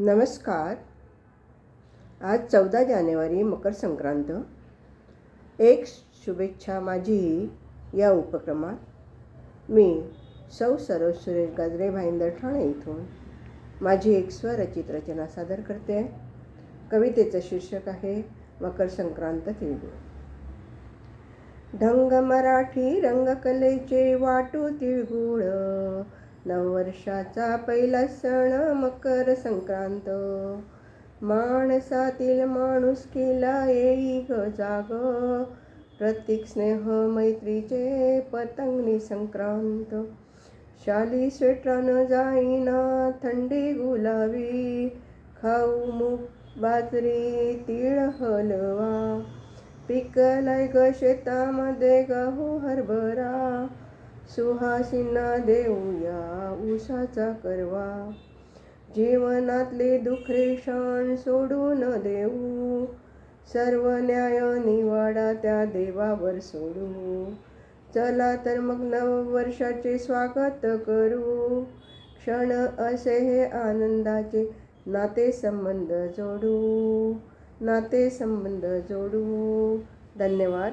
नमस्कार. आज चौदा जानेवारी मकर संक्रांत. एक शुभेच्छा माझी या उपक्रमात. मी सौ सरोज सुरेश गाजरे भाईंदर ठाणे इथून माझी एक स्वरचित रचना सादर करते. कवितेचं शीर्षक आहे मकर संक्रांत तिळगुळ. ढंग मराठी रंगकलेचे वाटू तिळगुळ. नववर्षाचा पहिला सण मकर संक्रांत. माणसातील माणुसकीला येई ग जाग. प्रत्येक स्नेह मैत्रीचे पतंगनी संक्रांत. शाली स्वेटरानं जाईना थंडी गुलाबी खाऊ मूग बाजरी तीळ हलवा. पिकलाय ग शेतामध्ये गहू हरभरा. सुहासिना देऊया उसाचा करवा. जीवनातले दुखरे क्षण सोडून देऊ. सर्व न्याय निवाडा त्या देवावर सोडू. चला तर मग नववर्षाचे स्वागत करू. क्षण असे हे आनंदाचे नाते संबंध जोडू. नाते संबंध जोडू. धन्यवाद.